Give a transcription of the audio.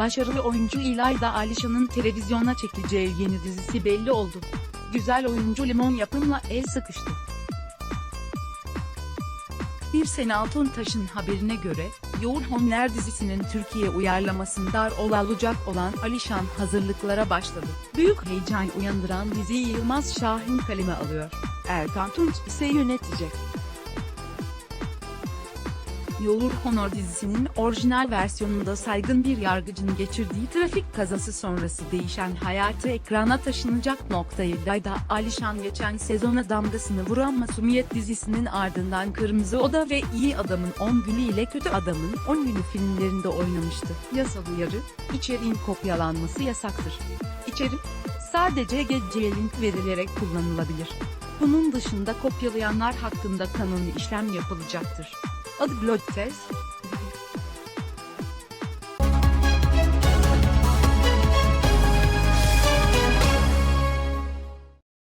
Başarılı oyuncu İlayda Alişan'ın televizyona çekeceği yeni dizisi belli oldu. Güzel oyuncu Limon yapımla el sıkıştı. Bir Sene Altın Taş'ın haberine göre, Yoğun Honler dizisinin Türkiye uyarlamasında rol alacak olan Alişan hazırlıklara başladı. Büyük heyecan uyandıran diziyi Yılmaz Şahin kaleme alıyor. Erkan Tunç ise yönetecek. Yolur Honor dizisinin orijinal versiyonunda saygın bir yargıcın geçirdiği trafik kazası sonrası değişen hayatı ekrana taşınacak noktayı Layda Alişan geçen sezona damgasını vuran Masumiyet dizisinin ardından Kırmızı Oda ve İyi Adamın 10 Günü ile Kötü Adamın 10 Günü filmlerinde oynamıştı. Yasal uyarı, içeriğin kopyalanması yasaktır. İçerik, sadece geceye link verilerek kullanılabilir. Bunun dışında kopyalayanlar hakkında kanuni işlem yapılacaktır. od blood cells,